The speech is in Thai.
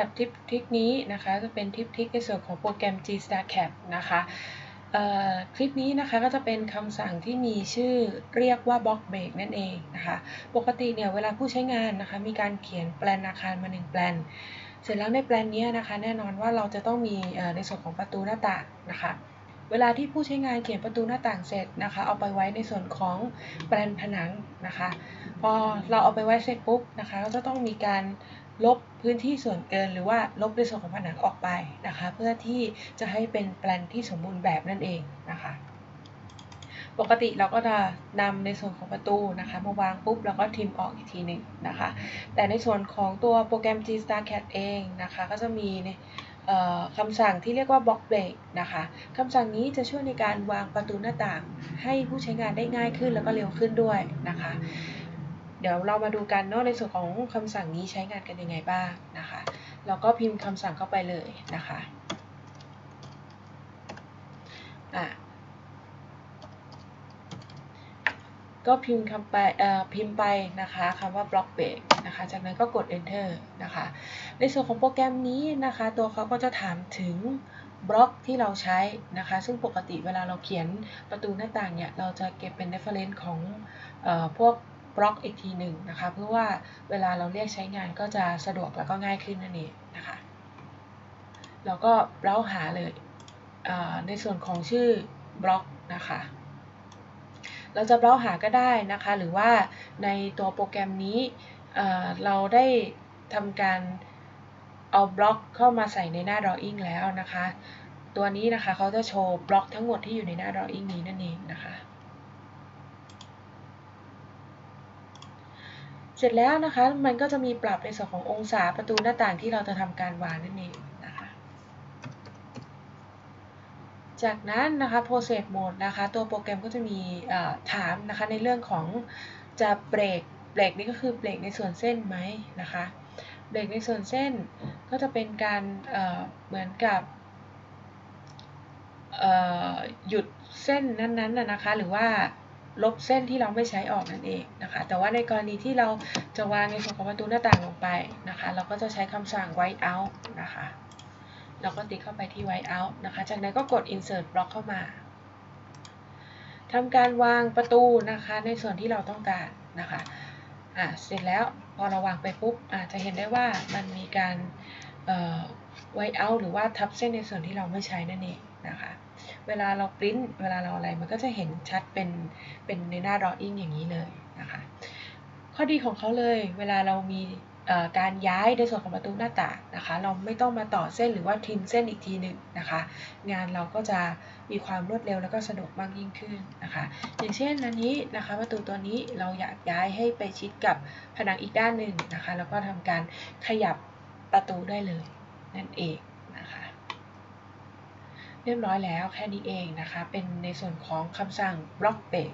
แบบทิปทริกนี้นะคะจะเป็นทิปทริกในส่วนของโปรแกรม G Star Cap นะคะคลิปนี้นะคะก็จะเป็นคำสั่งที่มีชื่อเรียกว่า block break นั่นเองนะคะ ปกติเนี่ยเวลาผู้ใช้งานนะคะ มีการเขียนแปลนอาคารมา1แปลน เสร็จแล้วในแปลนนี้นะคะ แน่นอนว่าเราจะต้องมีในส่วนของประตูหน้าต่างนะคะเวลาที่ผู้ใช้งานเขียนประตูหน้าต่างเสร็จนะคะ เอาไปไว้ในส่วนของแปลนผนังนะคะ พอเราเอาไปไว้เสร็จปุ๊บนะคะ ก็จะต้องมีการ ลบพื้นที่ส่วนเกินหรือว่าลบในส่วนของผนังออกไปนะคะ เพื่อที่จะให้เป็นแปลนที่สมบูรณ์แบบนั่นเองนะคะ ปกติเราก็จะนำในส่วนของประตูนะคะ มาวางปุ๊บแล้วก็ทิมออกอีกทีหนึ่งนะคะ แต่ในส่วนของตัวโปรแกรม G Star Cat เองนะคะ ก็จะมีในเอ่อคำสั่งที่เรียกว่า block break นะคะ คำสั่งนี้จะช่วยในการวางประตูหน้าต่าง ให้ผู้ใช้งานได้ง่ายขึ้นแล้วก็เร็วขึ้นด้วยนะคะ เดี๋ยวเรามาดูกันเนาะในส่วนของคำสั่งนี้ใช้งานกันยังไงบ้างนะคะเราก็พิมพ์คำสั่งเข้าไปเลยนะคะอะก็พิมพ์คำไปพิมพ์ไปนะคะคำว่า block break นะคะ จากนั้นก็กด enter นะคะ ในส่วนของโปรแกรมนี้นะคะ ตัวเขาก็จะถามถึงบล็อกที่เราใช้นะคะ ซึ่งปกติเวลาเราเขียนประตูหน้าต่างเนี่ย เราจะเก็บเป็น reference ของเอ่อพวก บล็อกอีกทีหนึ่งนะคะ เพื่อว่าเวลาเราเรียกใช้งานก็จะสะดวกแล้วก็ง่ายขึ้นนั่นเองนะคะเราก็เล้าหาเลยในส่วนของชื่อบล็อกนะคะ เราจะเล้าหาก็ได้นะคะ หรือว่าในตัวโปรแกรมนี้เเราได้ทำการเอาบล็อกเข้ามาใส่ในหน้า drawing แล้วนะคะ ตัวนี้นะคะเขาจะโชว์บล็อกทั้งหมดที่อยู่ในหน้า drawing นี้นั่นเองนะคะ เสร็จแล้วนะคะ มันก็จะมีปรับในส่วนขององศาประตูหน้าต่างที่เราจะทำการวางนั่นเองนะคะ จากนั้นนะคะ process mode นะคะ ตัวโปรแกรมก็จะมีถามนะคะในเรื่องของจะเบรก เบรกนี่ก็คือเบรกในส่วนเส้นไหมนะคะ เบรกในส่วนเส้นก็จะเป็นการเเหมือนกับหยุดเส้นนั้นๆนะคะ หรือว่า ลบเส้นที่เราไม่ใช้ออกนั่นเองนะคะ แต่ว่าในกรณีที่เราจะวางในส่วนของประตูหน้าต่างลงไปนะคะ เราก็จะใช้คำสั่ง white out นะคะ เราก็ติ๊กเข้าไปที่ white out นะคะ จากนั้นก็กด insert block เข้ามาทำการวางประตูนะคะในส่วนที่เราต้องการนะคะอะเสร็จแล้วพอเราวางไปปุ๊บอาจจะเห็นได้ว่ามันมีการไวเอาหรือว่าทับเส้นในส่วนที่เราไม่ใช้นั่นเองนะคะ เวลาเราปริ้นเวลาเราอะไรมันก็จะเห็นชัดเป็นเป็นในหน้า drawing อย่างนี้เลยนะคะข้อดีของเขาเลยเวลาเรามีการย้ายในส่วนของประตูหน้าต่างนะคะ เราไม่ต้องมาต่อเส้นหรือว่าทิมเส้นอีกทีหนึ่งนะคะ งานเราก็จะมีความรวดเร็วแล้วก็สะดวกมากยิ่งขึ้นนะคะ อย่างเช่นอันนี้นะคะ ประตูตัวนี้เราอยากย้ายให้ไปชิดกับผนังอีกด้านหนึ่งนะคะ แล้วก็ทำการขยับประตูได้เลยนั่นเองนะคะ เรียบร้อยแล้วแค่นี้เองนะคะ เป็นในส่วนของคำสั่ง block break